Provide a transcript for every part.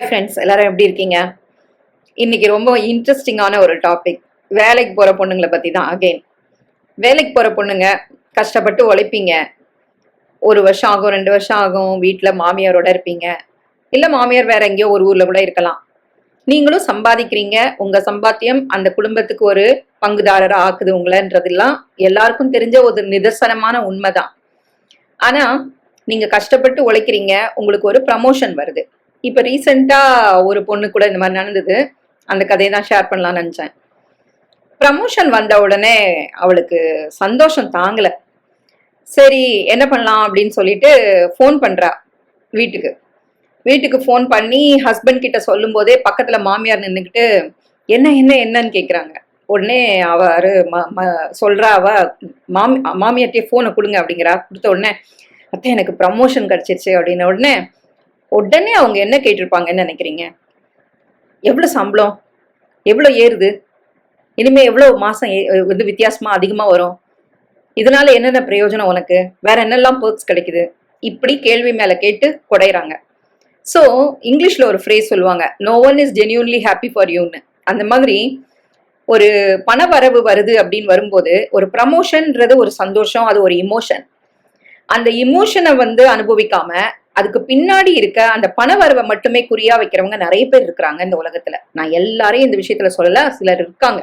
Friends எல்லாரும் எப்படி இருக்கீங்க? இன்னைக்கு ரொம்ப இன்ட்ரெஸ்டிங்கான ஒரு டாபிக் வேலைக்கு போற பொண்ணுங்களை பத்தி தான் அகெயின் வேலைக்கு போற பொண்ணுங்க கஷ்டப்பட்டு உழைப்பீங்க. ஒரு வருஷம் ஆகும் ரெண்டு வருஷம் ஆகும் வீட்டில் மாமியாரோட இருப்பீங்க. இல்லை மாமியார் வேற எங்கேயோ ஒரு ஊர்ல கூட இருக்கலாம். நீங்களும் சம்பாதிக்கிறீங்க. உங்க சம்பாத்தியம் அந்த குடும்பத்துக்கு ஒரு பங்குதாரராக ஆக்குது உங்களன்றதெல்லாம் எல்லாருக்கும் தெரிஞ்ச ஒரு நிதர்சனமான உண்மைதான். ஆனா நீங்க கஷ்டப்பட்டு உழைக்கிறீங்க உங்களுக்கு ஒரு ப்ரமோஷன் வருது. இப்போ ரீசெண்டாக ஒரு பொண்ணு கூட இந்த மாதிரி நடந்தது. அந்த கதையை தான் ஷேர் பண்ணலாம்னு நினச்சேன். ப்ரமோஷன் வந்த உடனே அவளுக்கு சந்தோஷம் தாங்கலை. சரி என்ன பண்ணலாம் அப்படின்னு சொல்லிட்டு ஃபோன் பண்ணுறா வீட்டுக்கு. வீட்டுக்கு ஃபோன் பண்ணி ஹஸ்பண்ட் கிட்ட சொல்லும் போதே மாமியார் நின்றுக்கிட்டு என்ன என்ன என்னன்னு கேட்குறாங்க உடனே அவர் ம- ம- அவ மாமி மாமியார்ட்டே ஃபோனை கொடுங்க அப்படிங்கிறா. கொடுத்த உடனே அத்தை எனக்கு ப்ரமோஷன் கிடச்சிருச்சு அப்படின்ன உடனே உடனே அவங்க என்ன கேட்டிருப்பாங்கன்னு நினைக்கிறீங்க? எவ்வளோ சம்பளம்? எவ்வளோ ஏறுது? இனிமே எவ்வளோ மாதம் ஏ- வந்து வித்தியாசமாக அதிகமாக வரும்? இதனால என்னென்ன பிரயோஜனம் உனக்கு? வேற என்னெல்லாம் perks கிடைக்குது? இப்படி கேள்வி மேலே கேட்டு குடையிறாங்க. ஸோ இங்கிலீஷில் ஒரு ஃப்ரேஸ் சொல்லுவாங்க. No one is genuinely happy for யூன்னு அந்த மாதிரி ஒரு பண வரவு வருது அப்படின்னு வரும்போது ஒரு ப்ரமோஷன்ன்றது ஒரு சந்தோஷம் அது ஒரு இமோஷன் அந்த இமோஷனை வந்து அனுபவிக்காம அதுக்கு பின்னாடி இருக்க அந்த பண வரவை மட்டுமே குறியா வைக்கிறவங்க நிறைய பேர் இருக்கிறாங்க இந்த உலகத்துல. நான் எல்லாரையும் இந்த விஷயத்துல சொல்லல சிலர் இருக்காங்க.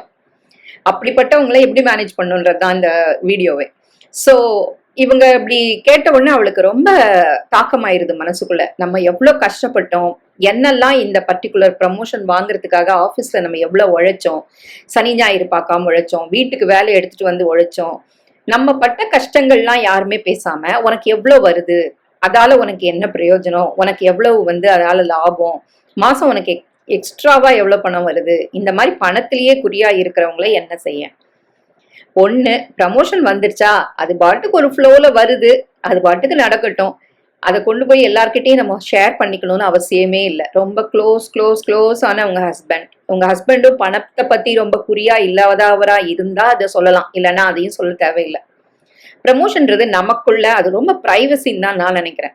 அப்படிப்பட்டவங்களை எப்படி மேனேஜ் பண்ணுன்றது தான் இந்த வீடியோவே ஸோ இவங்க இப்படி கேட்ட உடனே அவளுக்கு ரொம்ப தாக்கமாயிருது மனசுக்குள்ள. நம்ம எவ்வளோ கஷ்டப்பட்டோம் என்னெல்லாம் இந்த பர்டிகுலர் ப்ரமோஷன் வாங்குறதுக்காக ஆஃபீஸில் நம்ம எவ்வளோ உழைச்சோம் சனி ஞாயிறு பார்க்காம உழைச்சோம் வீட்டுக்கு வேலை எடுத்துட்டு வந்து உழைச்சோம் நம்ம பட்ட கஷ்டங்கள்லாம் யாருமே பேசாம உனக்கு எவ்வளோ வருது அதால உனக்கு என்ன பிரயோஜனம்? உனக்கு எவ்வளவு வந்து அதால லாபம்? மாசம் உனக்கு எக்ஸ்ட்ராவா எவ்வளவு பணம் வருது? இந்த மாதிரி பணத்திலேயே குறியா இருக்கிறவங்கள என்ன செய்ய? ஒண்ணு ப்ரமோஷன் வந்துருச்சா? அது பாட்டுக்கு ஒரு ஃப்ளோல வருது. அது பாட்டுக்கு நடக்கட்டும். அதை கொண்டு போய் எல்லார்கிட்டையும் நம்ம ஷேர் பண்ணிக்கணும்னு அவசியமே இல்லை. ரொம்ப க்ளோஸ் க்ளோஸ் க்ளோஸ் ஆன உங்க ஹஸ்பண்ட் உங்க ஹஸ்பண்டும் பணத்தை பத்தி ரொம்ப குறியா இல்லாதவரா இருந்தா அதை சொல்லலாம். இல்லைன்னா அதையும் சொல்ல தேவையில்லை. ப்ரமோஷன்றது நமக்குள்ள அது ரொம்ப ப்ரைவசின்னு தான் நான் நினைக்கிறேன்.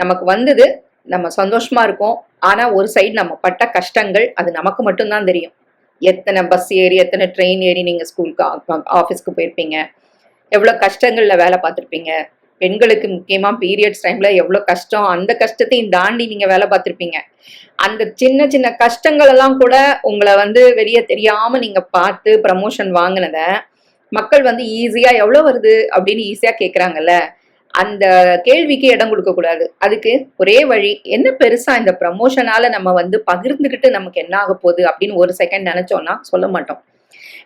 நமக்கு வந்தது நம்ம சந்தோஷமா இருக்கோம். ஆனா ஒரு சைடு நம்ம பட்ட கஷ்டங்கள் அது நமக்கு மட்டும்தான் தெரியும். எத்தனை பஸ் ஏறி எத்தனை ட்ரெயின் ஏறி நீங்க ஸ்கூலுக்கு ஆஃபீஸ்க்கு போயிருப்பீங்க? எவ்வளோ கஷ்டங்களில் வேலை பார்த்துருப்பீங்க? பெண்களுக்கு முக்கியமாக பீரியட்ஸ் டைமில் எவ்வளோ கஷ்டம்? அந்த கஷ்டத்தையும் தாண்டி நீங்கள் வேலை பார்த்துருப்பீங்க. அந்த சின்ன சின்ன கஷ்டங்களெல்லாம் கூட உங்களை வந்து வெளியே தெரியாமல் நீங்கள் பார்த்து ப்ரமோஷன் வாங்கினதை மக்கள் வந்து ஈஸியா எவ்வளவு வருது அப்படின்னு ஈஸியா கேக்குறாங்கல்ல? அந்த கேள்விக்கு இடம் கொடுக்க கூடாது. அதுக்கு ஒரே வழி என்ன பெருசா இந்த ப்ரமோஷனால நம்ம வந்து பகிர்ந்துகிட்டு நமக்கு என்ன ஆக போகுது அப்படின்னு ஒரு செகண்ட் நினைச்சோம்னா சொல்ல மாட்டோம்.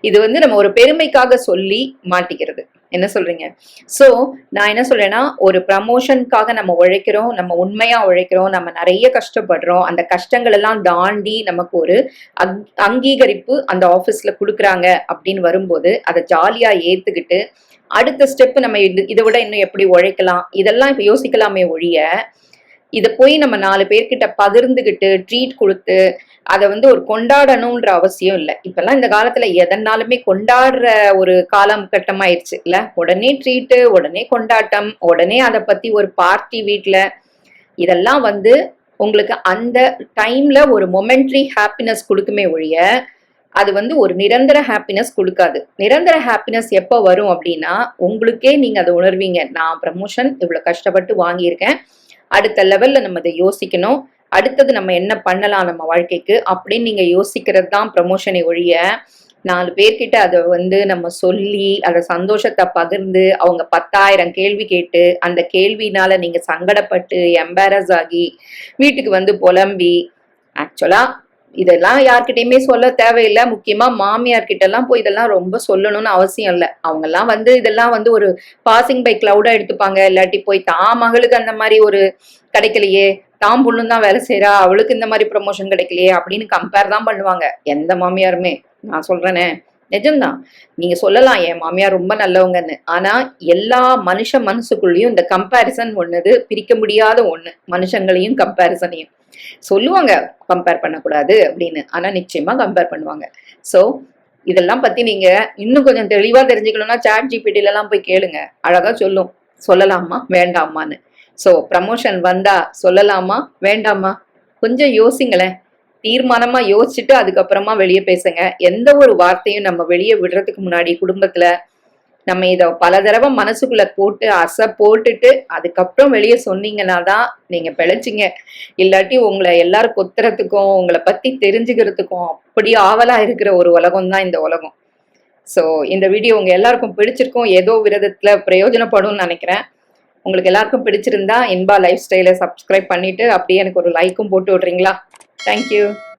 இது வந்து நம்ம ஒரு பெருமைக்காக சொல்லி மாட்டிக்கிறது. என்ன சொல்றீங்க? சோ நான் என்ன சொல்றேன்னா ஒரு ப்ரமோஷனுக்காக நம்ம உழைக்கிறோம் நம்ம உண்மையா உழைக்கிறோம் நம்ம நிறைய கஷ்டப்படுறோம் அந்த கஷ்டங்கள் எல்லாம் தாண்டி நமக்கு ஒரு அங்- அங்கீகரிப்பு அந்த ஆஃபீஸ்ல கொடுக்குறாங்க அப்படின்னு வரும்போது அதை ஜாலியா ஏத்துக்கிட்டு அடுத்த ஸ்டெப் நம்ம இது இதை விட இன்னும் எப்படி உழைக்கலாம்? இதெல்லாம் இப்போ யோசிக்கலாமே ஒழிய இதை போய் நம்ம நாலு பேர்கிட்ட பகிர்ந்துகிட்டு ட்ரீட் கொடுத்து அதை வந்து ஒரு கொண்டாடணும்ன்ற அவசியம் இல்லை. இப்பெல்லாம் இந்த காலத்துல எதனாலுமே கொண்டாடுற ஒரு காலம் கட்டமாயிருச்சு இல்ல? உடனே ட்ரீட்டு உடனே கொண்டாட்டம் உடனே அதை பத்தி ஒரு பார்ட்டி வீட்டுல இதெல்லாம் வந்து உங்களுக்கு அந்த டைம்ல ஒரு மொமெண்ட்ரி ஹாப்பினஸ் கொடுக்குமே ஒழிய அது வந்து ஒரு நிரந்தர ஹாப்பினஸ் கொடுக்காது. நிரந்தர ஹாப்பினஸ் எப்போ வரும் அப்படின்னா உங்களுக்கே நீங்க அதை உணர்வீங்க. நான் ப்ரமோஷன் இவ்வளவு கஷ்டப்பட்டு வாங்கியிருக்கேன். அடுத்த லெவல்ல நம்ம இதை யோசிக்கணும். அடுத்தது நம்ம என்ன பண்ணலாம் நம்ம வாழ்க்கைக்கு அப்படின்னு நீங்க யோசிக்கிறது தான் ப்ரமோஷனை ஒழிய நாலு பேர்கிட்ட அதை வந்து நம்ம சொல்லி அதை சந்தோஷத்தை பகிர்ந்து அவங்க பத்தாயிரம் கேள்வி கேட்டு அந்த கேள்வினால நீங்க சங்கடப்பட்டு எம்பாரஸ் ஆகி வீட்டுக்கு வந்து புலம்பி ஆக்சுவலா இதெல்லாம் யார்கிட்டயுமே சொல்ல தேவையில்லை. முக்கியமா மாமியார் கிட்ட எல்லாம் போய் இதெல்லாம் ரொம்ப சொல்லணும்னு அவசியம் இல்லை. அவங்க எல்லாம் வந்து இதெல்லாம் வந்து ஒரு பாசிங் பை கிளவுடா எடுத்துப்பாங்க. இல்லாட்டி போய் தான் மகளுக்கு அந்த மாதிரி ஒரு கிடைக்கலையே. தாம் பொண்ணு தான் வேலை செய்யறா அவளுக்கு இந்த மாதிரி ப்ரமோஷன் கிடைக்கலையே அப்படின்னு கம்பேர் தான் பண்ணுவாங்க. எந்த மாமியாருமே. நான் சொல்றேனே. நிஜம்தான். நீங்க சொல்லலாம். என் மாமியார் ரொம்ப நல்லவங்கன்னு. ஆனா எல்லா மனுஷ மனசுக்குள்ளேயும் இந்த கம்பேரிசன் ஒண்ணுது. பிரிக்க முடியாத ஒண்ணு. மனுஷங்களையும் கம்பேரிசனையும் சொல்லுவாங்க கம்பேர் பண்ணக்கூடாது அப்படின்னு. ஆனா நிச்சயமா கம்பேர் பண்ணுவாங்க. சோ இதெல்லாம் பத்தி நீங்க இன்னும் கொஞ்சம் தெளிவா தெரிஞ்சுக்கணும்னா சாட் ஜிபிடில எல்லாம் போய் கேளுங்க. அழகா சொல்லும். சொல்லலாமா? வேண்டாமான்னு. சோ ப்ரமோஷன் வந்தா சொல்லலாமா? வேண்டாமா? கொஞ்சம் யோசிங்களேன். தீர்மானமா யோசிச்சுட்டு அதுக்கப்புறமா வெளியே பேசுங்க. எந்த ஒரு வார்த்தையும் நம்ம வெளியே விடுறதுக்கு முன்னாடி குடும்பத்துல நம்ம இதை பல தடவை மனசுக்குள்ள போட்டு அசை போட்டுட்டு அதுக்கப்புறம் வெளியே சொன்னீங்கன்னா தான் நீங்க பிழைச்சிங்க. இல்லாட்டி உங்களை எல்லாரும் கொத்துறதுக்கும் உங்களை பத்தி தெரிஞ்சுக்கிறதுக்கும் அப்படி ஆவலா இருக்கிற ஒரு உலகம் தான் இந்த உலகம். ஸோ இந்த வீடியோ உங்க எல்லாருக்கும் பிடிச்சிருக்கும். ஏதோ விரதத்துல பிரயோஜனப்படும்னு நினைக்கிறேன். உங்களுக்கு எல்லாருக்கும் பிடிச்சிருந்தா இன்பா லைஃப் ஸ்டைலை சப்ஸ்கிரைப் பண்ணிட்டு அப்படியே எனக்கு ஒரு லைக்கும் போட்டு விட்றீங்களா? தேங்க்யூ